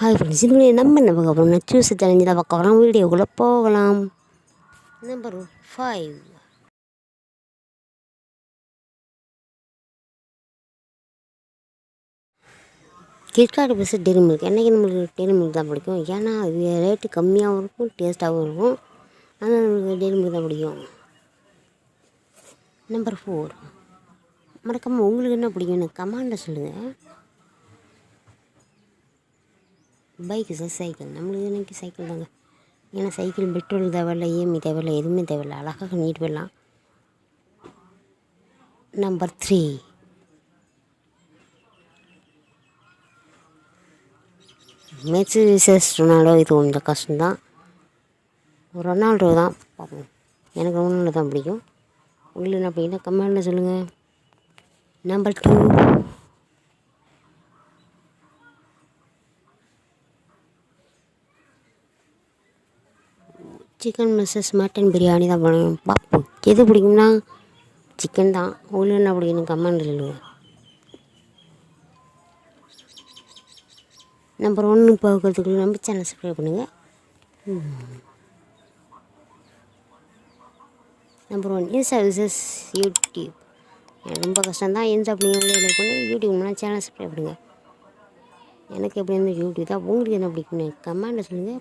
Hi friends இது நம்ம என்ன பார்க்க போகிறோம் சூஸ் சேலஞ்சு தான் பார்க்க போகிறோம் வீடியோக்குள்ளே போகலாம். Number five KitKat bus daily milk என்றைக்கு நம்மளுக்கு டெய்லி மில்க் தான் பிடிக்கும்? ஏன்னா அது ரேட்டு கம்மியாகவும் இருக்கும் டேஸ்ட்டாகவும் இருக்கும். ஆனால் நம்மளுக்கு டெய்லி மில்க் தான் பிடிக்கும். நம்பர் ஃபோர் மறக்காமல் உங்களுக்கு என்ன பிடிக்கும்னு கமாண்டை சொல்லுங்கள் பைக்கு சார் சைக்கிள். நம்மளுக்கு இன்னைக்கு சைக்கிள் தாங்க. ஏன்னா சைக்கிள் பெட்ரோல் தேவையில்ல இஎம்ஐ தேவையில்ல எதுவுமே தேவையில்ல. அழகாக நீட் போயிடலாம். Number three Messi versus Ronaldo இது கொஞ்சம் கஷ்டம்தான். ரொனால்டோ தான். பார்ப்போம் எனக்கு ரொனால்டோ தான் பிடிக்கும். உங்களுக்கு என்ன பிடிக்குன்னா கமெண்டில் சொல்லுங்கள் number two chicken versus mutton biryani தான் பண்ணுவோம் பார்ப்போம் எது பிடிக்கும்னா சிக்கன் தான். உங்களுக்கு என்ன பிடிக்கணும் கமெண்ட் சொல்லுங்கள் நம்பர் ஒன்று பார்க்கறதுக்குள்ள நம்ம சேனல் சப்ஸ்கிரைப் பண்ணுங்கள் number one Insta versus YouTube எனக்கு ரொம்ப கஷ்டம்தான். இன்ஸ்டா அப்படிங்கிறது எனக்கு பண்ணி யூடியூப்னா சேனல் சப்ஸ்கிரைப் பண்ணுங்கள் எனக்கு எப்படி இருந்தால் யூடியூப் தான். உங்களுக்கு என்ன பிடிக்கும்னு கமெண்டில் சொல்லுங்கள்